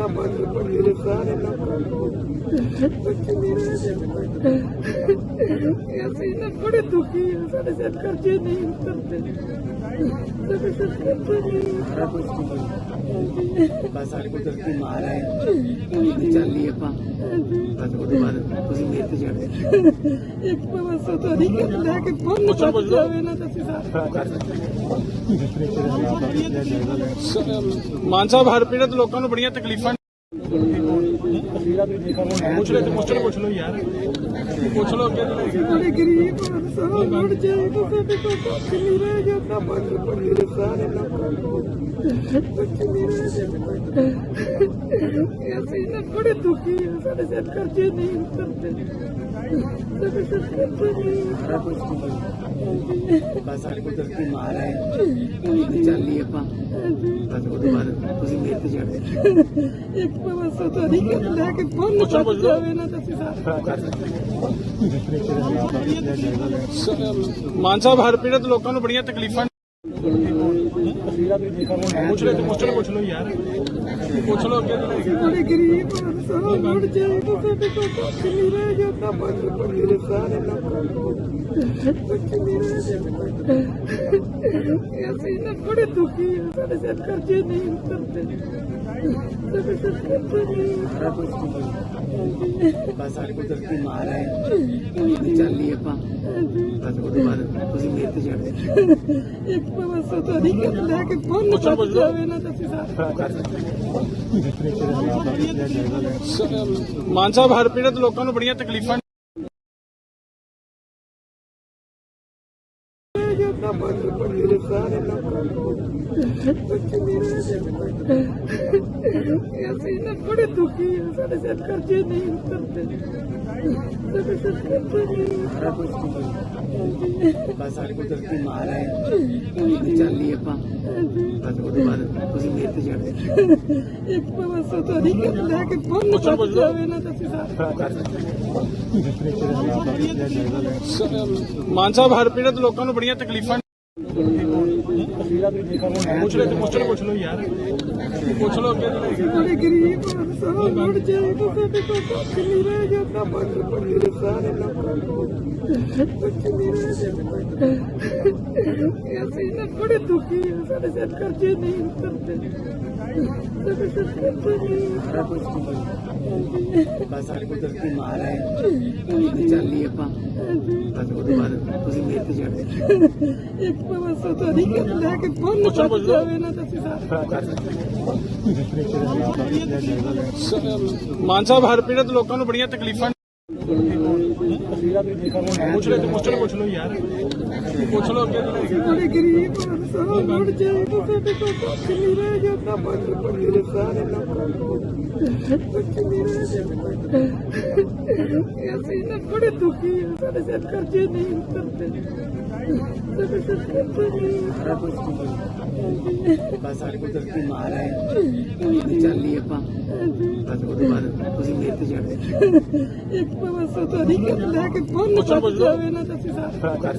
ਜਾਂਦਾ ਬੰਦ ਮੇਰੇ ਸਾਰੇ ਲੋਕਾਂ ਨੂੰ ਬੱਚੇ ਮੇਰੇ ਅਸੀਂ ਨਾ ਬੜੇ ਦੁਖੀ ਹਾਂ ਸਾਡੇ ਸਿਰ ਕਰਜ਼ੇ ਨਹੀਂ ਉਤਰਦੇ। ਸਾਡੇ ਸਿਰ ਕਰਜ਼ੇ ਨਹੀਂ ਠੀਕ ਬਸ ਸਾਡੀ ਕੁਦਰਤੀ ਮਾਰ ਹੈ ਤੇ ਚੱਲੀ ਆਪਾਂ। ਬਸ ਉਹਦੇ ਬਾਅਦ ਤੁਸੀਂ ਮੇਰੇ ਤੇ ਛੱਡ ਦਿਓ ਇੱਕ ਬਸ ਤਾਂ ਨਹੀਂ ਕਿ ਲੈ ਕੇ ਬੰਨ ਬਚ ਜਾਵੇ ਨਾ ਤੁਸੀਂ ਸਾਰੇ। ਕਰ ਮਾਨ ਸਾਹਿਬ ਹਰ ਪੀੜਤ ਲੋਕਾਂ ਨੂੰ ਬੜੀਆਂ ਤਕਲੀਫਾਂ ਪੁੱਛ ਲੈ ਤੇ ਪੁੱਛ ਲਓ ਪੁੱਛ ਲਓ ਯਾਰ ਪੁੱਛ ਲਓ ਅੱਗੇ ਤੋਂ ਗਰੀਬ ਸਾਰਾ ਮੁੜ ਜਾਏ ਤਾਂ ਸਾਡੇ ਕੋਲ ਕੁਛ ਨਹੀਂ ਰਹਿ ਜਾਂਦਾ ਬੰਦ ਮੇਰੇ ਸਾਰੇ ਲੋਕਾਂ ਨੂੰ ਬੱਚੇ ਮੇਰੇ ਅਸੀਂ ਨਾ ਬੜੇ ਦੁਖੀ ਹਾਂ ਸਾਡੇ ਸਿਰ ਕਰਜ਼ੇ ਨਹੀਂ ਉਤਰਦੇ। ਸਾਡੇ ਸਿਰ ਕਰਜ਼ੇ ਨਹੀਂ ਠੀਕ ਬਸ ਸਾਡੀ ਕੁਦਰਤੀ ਮਾਰ ਹੈ। ਤੇ ਚੱਲੀ ਆਪਾਂ। ਬਸ ਉਹਦੇ ਬਾਅਦ ਤੁਸੀਂ ਮੇਰੇ ਤੇ ਛੱਡ ਦਿਓ ਇੱਕ ਬਸ ਤਾਂ ਨਹੀਂ ਕਿ ਲੈ ਕੇ ਬੰਨ ਬਚ ਜਾਵੇ ਨਾ ਤੁਸੀਂ ਸਾਰੇ ਕਰ ਮਾਨ ਸਾਹਿਬ ਹਰ ਪੀੜਤ ਲੋਕਾਂ ਨੂੰ ਬੜੀਆਂ ਤਕਲੀਫਾਂ ਪੁੱਛ ਲੈ ਤੇ ਪੁੱਛ ਲਓ ਪੁੱਛ ਲਓ ਯਾਰ ਪੁੱਛ ਲਓ ਅੱਗੇ ਲੈ ਕੇ। ਬੜੇ ਗਰੀਬ ਸਾਰਾ ਮੁੜ ਜਾਏ ਤਾਂ ਸਾਡੇ ਕੋਲ ਕੁਛ ਨਹੀਂ ਰਹਿ ਜਾਂਦਾ ਬੰਦ ਮੇਰੇ ਸਾਰੇ ਲੋਕਾਂ ਅਸੀਂ ਨਾ ਬੜੇ ਦੁਖੀ ਹਾਂ, ਸਾਡੇ ਸਿਰ ਕਰਜ਼ੇ ਨਹੀਂ ਉਤਰਦੇ ਸਾਡੇ ਸਿਰ ਕਰਜ਼ੇ ਨਹੀਂ ਸਾਰਾ ਕੁਝ ਠੀਕ ਬਸ ਸਾਡੀ ਕੁਦਰਤੀ ਮਾਰ ਹੈ। ਤੇ ਚੱਲੀ ਆਪਾਂ। ਬਸ ਉਹਦੇ ਬਾਅਦ ਤੁਸੀਂ ਮੇਰੇ ਤੇ ਛੱਡ ਦਿਓ ਇੱਕ ਬਸ ਤਾਂ ਨਹੀਂ ਕਿ ਲੈ ਕੇ ਬੰਨ ਬਚ ਜਾਵੇ ਨਾ ਤੁਸੀਂ ਸਾਰੇ ਕਰ ਮਾਨ ਸਾਹਿਬ ਹਰ ਪੀੜਤ ਲੋਕਾਂ ਨੂੰ ਬੜੀਆਂ ਤਕਲੀਫਾਂ ਜਾਂਦਾ ਬੰਦ ਮੇਰੇ ਸਾਰੇ ਨੂੰ ਬੱਚੇ ਮੇਰੇ ਅਸੀਂ ਨਾ ਬੜੇ ਦੁਖੀ ਹਾਂ ਸਾਡੇ ਸਿਰ ਕਰਜ਼ੇ ਨਹੀਂ ਉਤਰਦੇ। ਸਾਡੇ ਸਿਰ ਕਰਜ਼ੇ ਨਹੀਂ ਸਾਰਾ ਠੀਕ ਬਸ ਸਾਡੀ ਕੁਦਰਤੀ ਮਾਰ ਹੈ। ਤੇ ਚੱਲੀ ਆਪਾਂ। ਬਸ ਉਹਦੇ ਬਾਅਦ ਤੁਸੀਂ ਮੇਰੇ ਤੇ ਦਿਓ ਇੱਕ ਬਸ ਤਾਂ ਨਹੀਂ ਲੈ ਕੇ ਬੰਨ ਬਚ ਜਾਵੇ ਨਾ ਤੁਸੀਂ ਸਾਰੇ। ਮਾਨ ਸਾਹਿਬ ਹਰ ਪੀੜਤ ਲੋਕਾਂ ਨੂੰ ਬੜੀਆਂ ਤਕਲੀਫਾਂ ਪੁੱਛ ਲੈ ਤੇ ਪੁੱਛ ਲਓ ਪੁੱਛ ਲਓ ਯਾਰ ਪੁੱਛ ਲਓ ਅੱਗੇ ਗਰੀਬ ਸਾਰਾ ਮੁੜ ਜਾਏ ਤਾਂ ਸਾਡੇ ਕੋਲ ਕੁਛ ਨਹੀਂ ਰਹਿ ਜਾਂਦਾ ਬੰਦ ਮੇਰੇ ਸਾਰੇ ਲੋਕਾਂ ਨੂੰ ਬੱਚੇ ਮੇਰੇ ਅਸੀਂ ਨਾ ਬੜੇ ਦੁਖੀ ਹਾਂ ਸਾਡੇ ਸਿਰ ਕਰਜ਼ੇ ਨਹੀਂ ਉਤਰਦੇ। ਸਾਡੇ ਸਿਰ ਕਰਜ਼ੇ ਨਹੀਂ ਸਾਰਾ ਕੁਝ ਠੀਕ ਬਸ ਸਾਡੀ ਕੁਦਰਤੀ ਮਾਰ ਹੈ। ਤੇ ਚੱਲੀ ਆਪਾਂ। ਬਸ ਉਹਦੇ ਬਾਅਦ ਤੁਸੀਂ ਮੇਰੇ ਤੇ ਦਿਓ ਇੱਕ ਬਸ ਤਾਂ ਨਹੀਂ ਕਿ ਲੈ ਕੇ ਬੰਨ ਬਚ ਜਾਵੇ ਨਾ ਤੁਸੀਂ ਮਾਨ ਸਾਹਿਬ ਹਰ ਪੀੜਤ ਲੋਕਾਂ ਨੂੰ ਬੜੀਆਂ ਤਕਲੀਫਾਂ ਪੁੱਛ ਲੈ ਤੇ ਲਓ ਪੁੱਛ ਲਓ ਯਾਰ। ਪੁੱਛ ਲਓ ਅੱਗੇ ਤੋਂ। ਬੜੇ ਗਰੀਬ ਸਾਰਾ ਮੁੜ ਜਾਏ ਤਾਂ ਸਾਡੇ ਕੋਲ ਕੁਛ ਨਹੀਂ ਰਹਿ ਜਾਂਦਾ। ਬੰਦ ਮੇਰੇ ਸਾਰੇ ਨੂੰ ਬੱਚੇ ਮੇਰੇ ਅਸੀਂ ਨਾ ਬੜੇ ਦੁਖੀ ਹਾਂ ਸਾਡੇ ਸਿਰ ਕਰਜ਼ੇ ਨਹੀਂ ਉਤਰਦੇ। ਸਾਡੇ ਸਿਰ ਕਰਜ਼ੇ ਨਹੀਂ ਸਾਰਾ ਕੁਝ ਬਸ ਸਾਡੀ ਕੁਦਰਤੀ ਮਾਰ ਹੈ। ਤੇ ਚੱਲੀ ਆਪਾਂ। ਬਸ ਉਹਦੇ ਬਾਅਦ ਤੁਸੀਂ ਮੇਰੇ ਤੇ ਦਿਓ ਇੱਕ ਬਸ ਤਾਂ ਨਹੀਂ ਕਿ ਲੈ ਕੇ ਬੰਨ ਬਚ ਜਾਵੇ ਨਾ ਤੁਸੀਂ ਸਾਰੇ ਕਰ